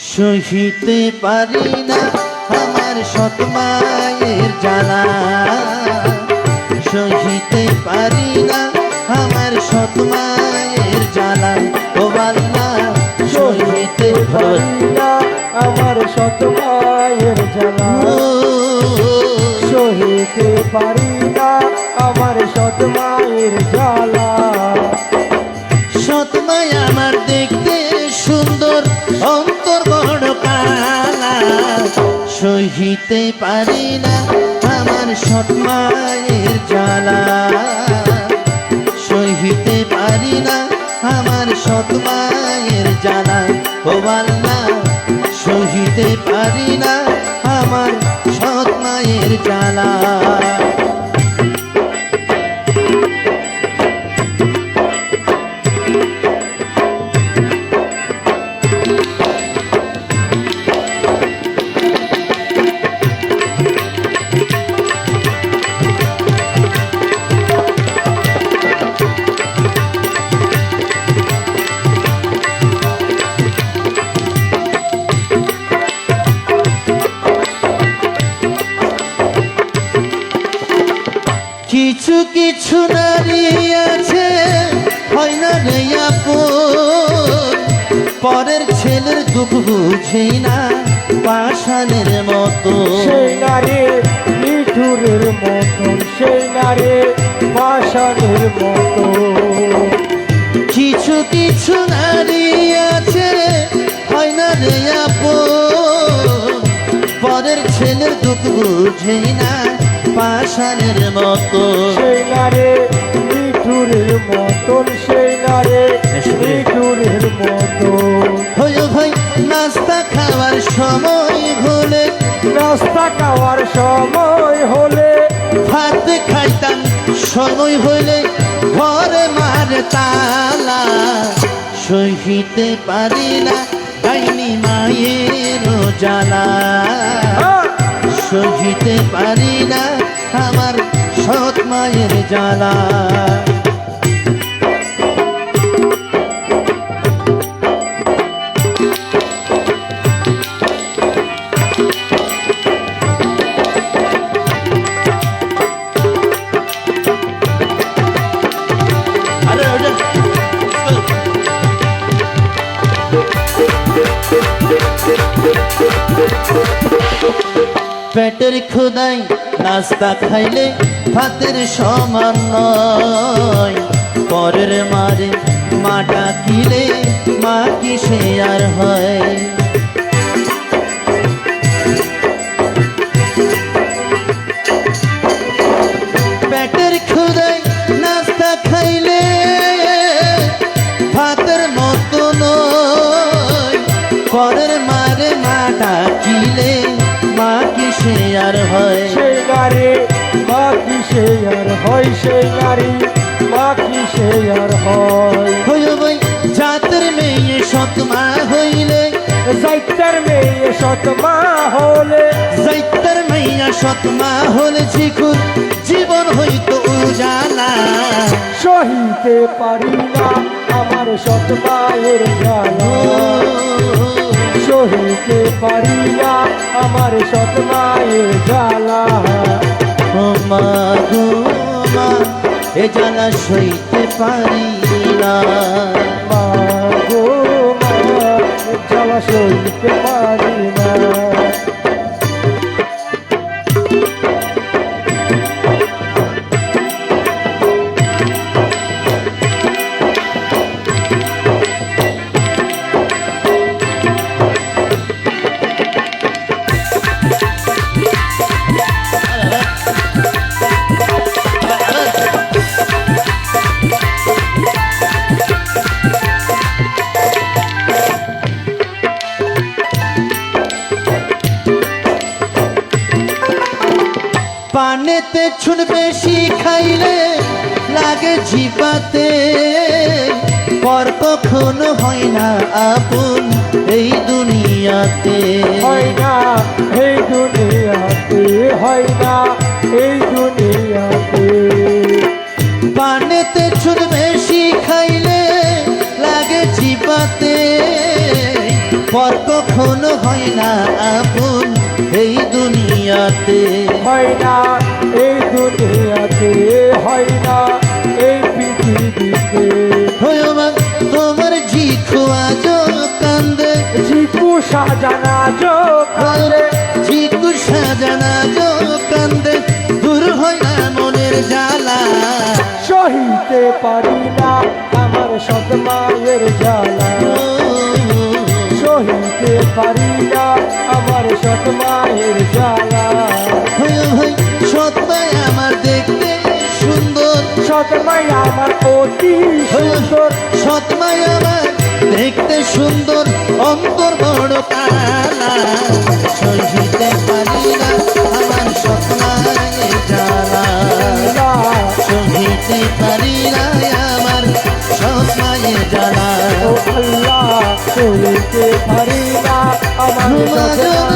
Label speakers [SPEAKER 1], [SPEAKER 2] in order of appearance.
[SPEAKER 1] সহিতে পারি না আমার সৎ মায়ের জ্বালা। সহিতে পারি না আমার সৎ মায়ের জ্বালা। ও বাল্লা সহিতে পারি
[SPEAKER 2] না আমার মায়ের জ্বালা। সহিতে পারি
[SPEAKER 1] সহিতে পারি না আমার সৎমায়ের জ্বালা। সহিতে পারি না আমার সৎ মায়ের জ্বালা। ও বাল্লা সহিতে পারি না আমার সৎমায়ের জ্বালা। কিছু কিছু নারী আছে হয় না রে পরের ছেলের দুঃখ বুঝেই না পাষাণের মতো।
[SPEAKER 2] সেই নারী মিঠুরের মতন সেই নারী পাষাণের মতো।
[SPEAKER 1] কিছু কিছু নারী আছে হয় না রে পরের ছেলের দুঃখ বুঝেই না পাষাণের মতো।
[SPEAKER 2] সেই নারী মিঠুরের মতন সেই নারী মিঠুরের। মতন
[SPEAKER 1] হয়ে ভাই নাস্তা খাওয়ার সময় হলে।
[SPEAKER 2] নাস্তা খাওয়ার সময় হলে।
[SPEAKER 1] ভাত খাইতাম সময় হলে। ঘরে মার তালা সহিতে পারি না। ডাইনি মায়ের জ্বালা। সহিতে পারি না আমার সৎ মায়ের জ্বালা। পেটের ক্ষুদাই নাস্তা খাইলে ভাতের সমান নয়। পরের মারে মাটা কিলে মা কি সে আর হয়? পেটের পরের মারে মাটা কিলে আর হয়।
[SPEAKER 2] সেই নারী মা কি সে আর হয় সেই নারী মা কি সে আর হয়।
[SPEAKER 1] হইও ভাই জাতের মেয়ে সৎ মা হইলে।
[SPEAKER 2] যাইতার মেয়ে সত মা হলে।
[SPEAKER 1] জাইতার মাইয়া সৎ মা হলে ঝিকুর জীবন হইতো উজালা।
[SPEAKER 2] সহিতে পারি না আমার সত মায়ের জ্বালা। সহিতে পারিয়া আমার সত মায়ের জ্বালা।
[SPEAKER 1] মা গো মা, এ জ্বালা সইতে পারি না
[SPEAKER 2] মা গো মা জ্বালা সইতে পারি না
[SPEAKER 1] পানেতে ছুন বেশি খাইলে লাগে জিপাতে। পর কখনো হয় না আপন এই দুনিয়াতে।
[SPEAKER 2] হয় না এই দুনিয়াতে হয় না এই দুনিয়াতে।
[SPEAKER 1] পানেতে ছুন বেশি খাইলে লাগে জিপাতে। পর কখনো হয় না আপন এই দুনিয়াতে।
[SPEAKER 2] হয় না এই দুনিয়াতে হয় না এই পৃথিবীতে।
[SPEAKER 1] তোমার ঝিখু আজ কান্দে।
[SPEAKER 2] জিকু সাজানা জো কালে
[SPEAKER 1] ঝিকু সাজানা যো কান্দে। দূর হয় না মনের জ্বালা।
[SPEAKER 2] সহিতে পারি না আমার সৎ মায়ের জ্বালা। সহিতে পারি না আমার সৎ মায়ের জ্বালা।
[SPEAKER 1] হয় আমার দেখতে সুন্দর।
[SPEAKER 2] আমার অতি সুন্দর।
[SPEAKER 1] আমার দেখতে সুন্দর। অন্তর বড় কালা। সহিতে পারি না আমার সৎমায়ের জ্বালা। সহিতে পারি না আমার সৎমায়ের জ্বালা।
[SPEAKER 2] আল্লাহ সহিতে পারি না আমার